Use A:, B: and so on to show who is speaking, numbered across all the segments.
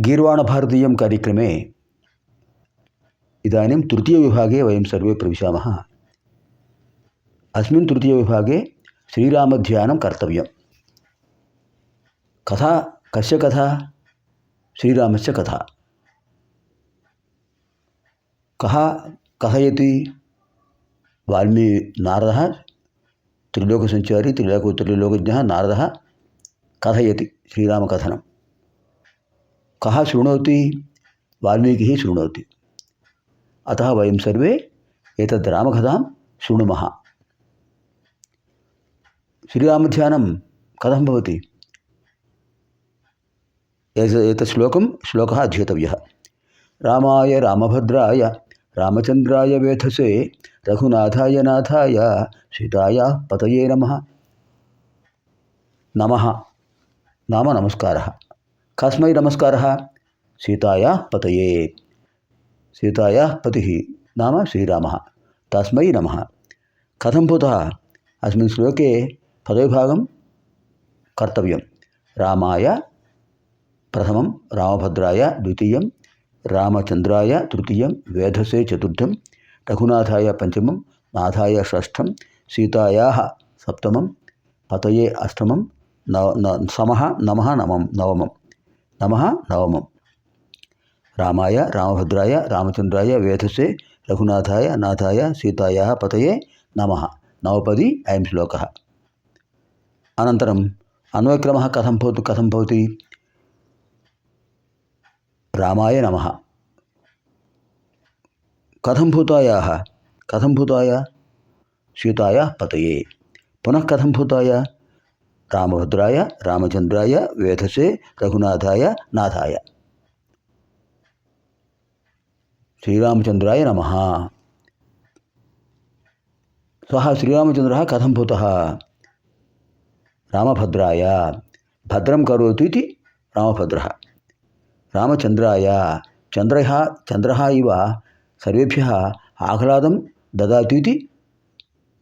A: गीर्वाणभारतीयं कार्यक्रमे इदानीं तृतीयविभागे वयं सर्वे प्रविशामः। अस्मिन् तृतीयविभागे श्रीरामध्यानं कर्तव्यं कथा, कस्य कथा? श्रीरामस्य कथा। कः कथयति? वाल्मी नारदः, त्रिलोकसञ्चारी, त्रिलोक, त्रिलोकज्ञः नारदः कथयति श्रीरामकथनं। कः वाल्मीकिः शृणोति। अतः वयं सर्वे एतद् रामकथां शृणुमः। श्रीरामध्यानं कथं भवति? एतत् श्लोकं श्लोकः अध्येतव्यः। रामाय रामभद्राय, रामचन्द्राय वेधसे, रघुनाथाय नाथाय, सीताय पतये नमः। नमः। नाम नमस्कारः। कस्मै नमस्कारः। सीतायाः पतये। सीतायाः पतिः नाम श्रीरामः। तस्मै नमः। कथं भूतः अस्मिन् श्लोके कर्तव्यं। रामाय प्रथमं, रामभद्राय द्वितीयं, रामचन्द्राय तृतीयं वेधसे चतुर्थं, रघुनाथाय पञ्चमं, नाथाय षष्ठं, सीतायाः सप्तमं, पतये अष्टमं नव न समः, नमः नवमं नमः नवमं। रामाय, रामभद्राय, रामचन्द्राय, वेधसे, रघुनाथाय नाथाय सीतायाः पतये नमः। नवपदी अयं श्लोकः। अनन्तरम्, अन्वयक्रमः कथं भवतु कथं भवति? रामाय नमः। कथं भूतायाः? कथं भूताय? सीतायाः पतये। पुनः कथं भूताय? रामभद्राय रामचन्द्राय वेधसे, रघुनाथाय, नाथाय। श्रीरामचन्द्राय नमः। सः श्रीरामचन्द्रः कथं भूतः? रामभद्राय, भद्रं करोतु इति रामभद्रः। रामचन्द्राय चन्द्रः चन्द्रः इव सर्वेभ्यः आह्लादं ददातु इति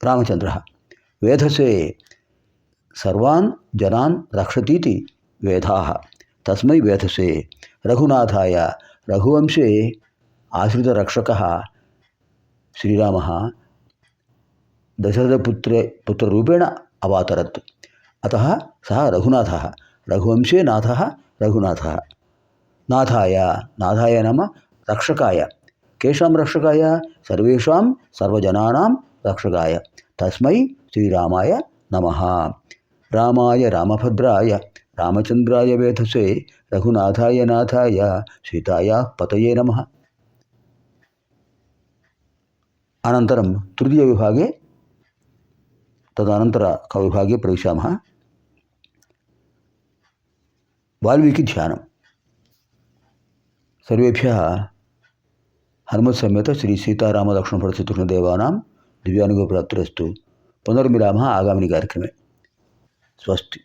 A: रामचन्द्रः वेधसे सर्वान् जनान् रक्षति इति वेदाः। तस्मै वेधसे रघुनाथाय रघुवंशे आश्रितरक्षकः श्रीरामः दशरथपुत्रे पुत्ररूपेण अवातरत्। अतः सः रघुनाथः, रघुवंशे नाथः, रघुनाथः। नाथाय नाथाय नाम, रक्षकाय। केषां रक्षकाय? सर्वेषां सर्वजनानां रक्षकाय। तस्मै श्रीरामाय नमः। रामाय रामभद्राय रामचन्द्राय वेधसे रघुनाथाय नाथाय सीतायाः पतये नमः अनन्तरं तृतीयविभागे तदनन्तरकविभागे प्रविशामः वाल्मीकिध्यानं सर्वेभ्यः हनुमत्समेत श्री सीतारामलक्ष्मणभरतचतुर्देवानां दिव्यानुगप्राप्तिरस्तु पुनर्मिलामः आगामिनि कार्यक्रमे ষষ্ঠী